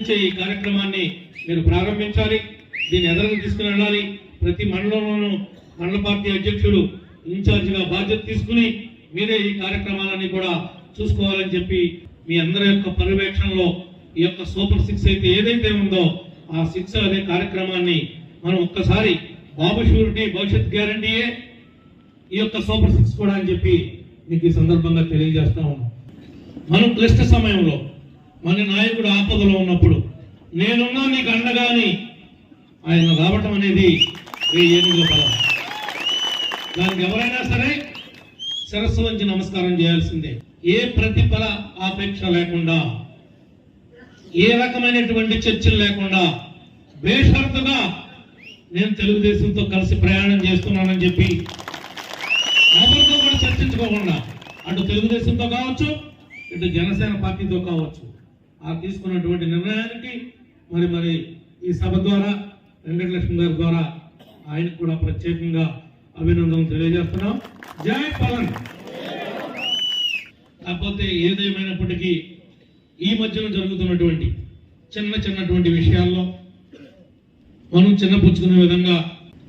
ఈ కార్యక్రమాన్ని మీరు ప్రారంభించాలి దీన్ని ఎదరకు తీసుకుని వెళ్ళాలి. ప్రతి మండలంలోనూ మండల పార్టీ అధ్యక్షుడు ఇన్ఛార్జిగా బాధ్యత తీసుకుని మీరే ఈ కార్యక్రమాలన్నీ కూడా చూసుకోవాలని చెప్పి మీ అందరి యొక్క పర్యవేక్షణలో ఈ యొక్క సూపర్ సిక్స్ అయితే ఏదైతే ఉందో ఆ సిక్స్ అనే కార్యక్రమాన్ని మనం ఒక్కసారి బాబు షూరిటీ భవిష్యత్ గ్యారంటీయే ఈ యొక్క సూపర్ సిక్స్ కూడా అని చెప్పి మీకు ఈ సందర్భంగా తెలియజేస్తా ఉన్నాం. మనం క్లిష్ట సమయంలో మన నాయకుడు ఆపదలో ఉన్నప్పుడు నేనున్నా నీకు అండగాని ఆయన రావటం అనేది ఈ ఏనుగుల బలం. దానికి ఎవరైనా సరే శిరస్సు వంచి నమస్కారం చేయాల్సిందే. ఏ ప్రతిఫల ఆపేక్ష లేకుండా ఏ రకమైనటువంటి చర్చలు లేకుండా బేషరతుగా నేను తెలుగుదేశంతో కలిసి ప్రయాణం చేస్తున్నానని చెప్పి ఎవరితో కూడా చర్చించుకోకుండా అటు తెలుగుదేశంతో కావచ్చు ఇటు జనసేన పార్టీతో కావచ్చు ఆ తీసుకున్నటువంటి నిర్ణయానికి మరి మరి ఈ సభ ద్వారా వెంకటలక్ష్మి గారి ద్వారా ఆయనకు కూడా ప్రత్యేకంగా అభినందనలు తెలియజేస్తున్నాం. జై పవన్ కాకపోతే ఏదేమైనప్పటికీ ఈ మధ్యన జరుగుతున్నటువంటి చిన్న చిన్నటువంటి విషయాల్లో మనం చిన్నపుచ్చుకునే విధంగా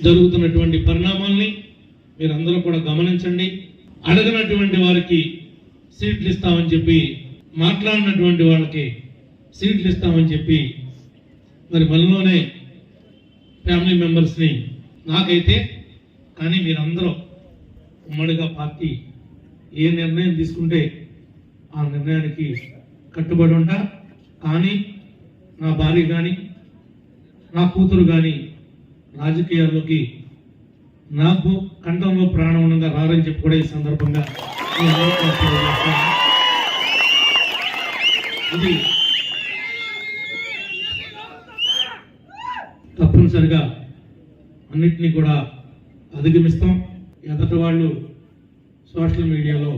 జరుగుతున్నటువంటి పరిణామాల్ని మీరందరూ కూడా గమనించండి. అడగనటువంటి వారికి సీట్లు ఇస్తామని చెప్పి మాట్లాడినటువంటి వాళ్ళకి సీట్లు ఇస్తామని చెప్పి మరి మనలోనే ఫ్యామిలీ మెంబర్స్ని నాకైతే కానీ మీరందరూ ఉమ్మడిగా పార్టీ ఏ నిర్ణయం తీసుకుంటే ఆ నిర్ణయానికి కట్టుబడి ఉంటా. కానీ నా భార్య కానీ నా కూతురు కానీ రాజకీయాల్లోకి నాకు కంఠంలో ప్రాణం ఉండగా రారని చెప్పి కూడా ఈ సందర్భంగా అది తప్పనిసరిగా అన్నిటినీ కూడా అధిగమిస్తాం. ఎదట వాళ్ళు సోషల్ మీడియాలో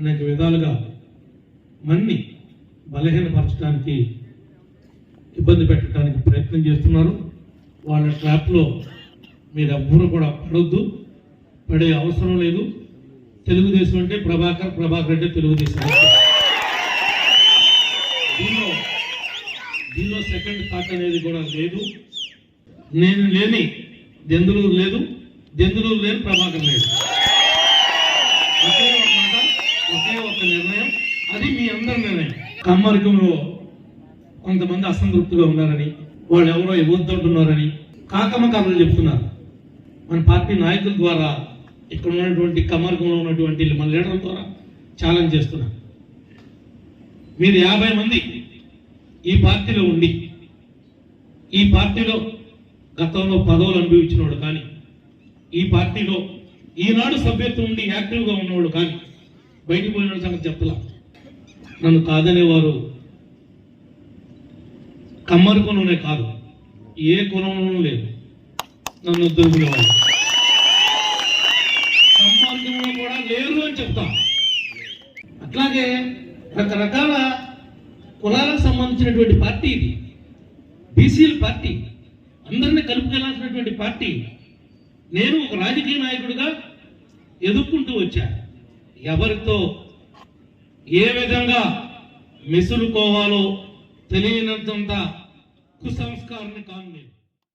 అనేక విధాలుగా మన్ని బలహీనపరచడానికి ఇబ్బంది పెట్టడానికి ప్రయత్నం చేస్తున్నారు. వాళ్ళ ట్రాప్లో మీరెవ్వరూ కూడా పడొద్దు. పడే అవసరం లేదు. తెలుగుదేశం అంటే ప్రభాకర్ ప్రభాకర్ అంటే తెలుగుదేశం. దీనిలో దీనిలో సెకండ్ థాట్ అనేది కూడా లేదు. నేను లేని దెందులూరు లేదు దెందులూరు లేని ప్రభాకర్ లేదు ఒకే ఒక మాట ఒకే ఒక నిర్ణయం అది మీ అందరి నిర్ణయం. కమ్మర్గంలో కొంతమంది అసంతృప్తిగా ఉన్నారని వాళ్ళు ఎవరో ఇవ్వద్దంటున్నారని కాకమ్మ కథలు చెప్తున్నారు. మన పార్టీ నాయకుల ద్వారా ఇక్కడ ఉన్నటువంటి కమర్గంలో ఉన్నటువంటి మన లీడర్ల ద్వారా ఛాలెంజ్ చేస్తున్నారు మీరు యాభై మంది ఈ పార్టీలో ఉండి ఈ పార్టీలో గతంలో పదవులు అనుభవించినవాడు కానీ ఈ పార్టీలో ఈనాడు సభ్యత్వం ఉండి యాక్టివ్గా ఉన్నవాడు కానీ బయటికి పోయిన సంగతి చెప్పలా. నన్ను కాదనేవారు కమ్మరి కులంలోనే కాదు ఏ కులంలోనూ లేదు. నన్ను ఉద్యోగులేవారు కమ్మర్గంలో కూడా లేరు అని చెప్తా. అట్లాగే రకరకాల కులాలకు సంబంధించినటువంటి పార్టీ ఇది బీసీల పార్టీ. అందరినీ కలుపుకెళ్ళాల్సినటువంటి పార్టీ నేను ఒక రాజకీయ నాయకుడిగా ఎదుర్కొంటూ వచ్చా. ఎవరితో ఏ విధంగా మెసులుకోవాలో తెలియనంత కుసంస్కారాన్ని కాను నేను.